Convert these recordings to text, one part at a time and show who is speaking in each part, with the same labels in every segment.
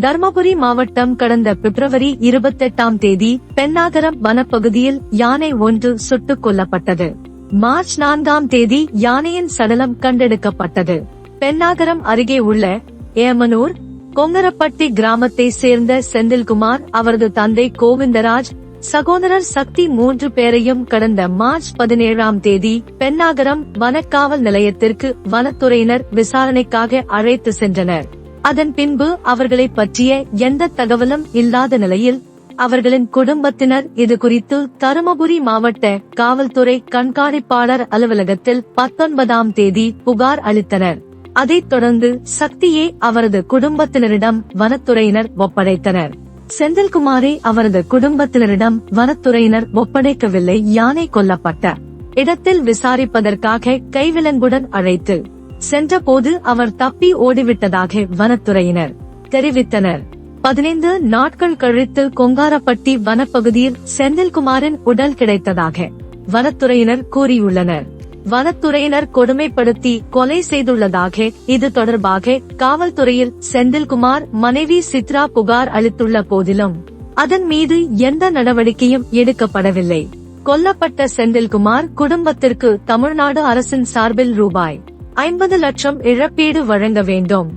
Speaker 1: தர்மபுரி மாவட்டம் கடந்த பிப்ரவரி இருபத்தெட்டாம் தேதி பெண்ணாகரம் வனப்பகுதியில் யானை ஒன்று சுட்டுக் கொல்லப்பட்டது. மார்ச் நான்காம் தேதி யானையின் சடலம் கண்டெடுக்கப்பட்டது. பெண்ணாகரம் அருகே உள்ள ஏமனூர் கொங்கரப்பட்டி கிராமத்தை சேர்ந்த செந்தில்குமார் அவரது தந்தை கோவிந்தராஜ் சகோதரர் சக்தி மூன்று பேரையும் கடந்த மார்ச் பதினேழாம் தேதி பெண்ணாகரம் வனக்காவல் நிலையத்திற்கு வனத்துறையினர் விசாரணைக்காக அழைத்து சென்றனர். அதன் பின்பு அவர்களை பற்றிய எந்த தகவலும் இல்லாத நிலையில் அவர்களின் குடும்பத்தினர் இது குறித்து தருமபுரி மாவட்ட காவல்துறை கண்காணிப்பாளர் அலுவலகத்தில் பத்தொன்பதாம் தேதி புகார் அளித்தனர். அதைத் தொடர்ந்து சக்தியை அவரது குடும்பத்தினரிடம் வனத்துறையினர் ஒப்படைத்தனர். செந்தில்குமாரை அவரது குடும்பத்தினரிடம் வனத்துறையினர் ஒப்படைக்கவில்லை யானை கொல்லப்பட்ட இடத்தில் விசாரிப்பதற்காக கைவிலங்குடன் அழைத்து சென்றபோது அவர் தப்பி ஓடிவிட்டதாக வனத்துறையினர் தெரிவித்தனர். பதினைந்து நாட்கள் கழித்து கொங்காரப்பட்டி வனப்பகுதியில் செந்தில்குமாரின் உடல் கிடைத்ததாக வனத்துறையினர் கூறியுள்ளனர். வனத்துறையினர் கொடுமைப்படுத்தி கொலை செய்துள்ளதாக இது தொடர்பாக காவல்துறையில் செந்தில்குமார் மனைவி சித்ரா புகார் அளித்துள்ள போதிலும் அதன் மீது எந்த நடவடிக்கையும் எடுக்கப்படவில்லை. கொல்லப்பட்ட செந்தில்குமார் குடும்பத்திற்கு தமிழ்நாடு அரசின் சார்பில் ரூபாய் ஐம்பது லட்சம் இழப்பீடு வழங்க வேண்டும்.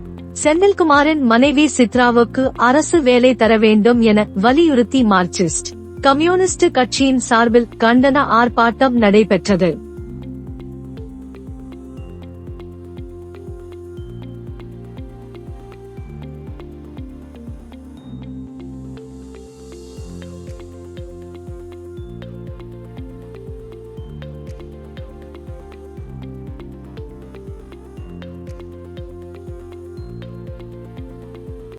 Speaker 1: செந்தில்குமாரின் மனைவி சித்ராவுக்கு அரசு வேலை தர வேண்டும் என வலியுறுத்தி மார்க்சிஸ்ட் கம்யூனிஸ்ட் கட்சியின் சார்பில் கண்டன ஆர்ப்பாட்டம் நடைபெற்றது.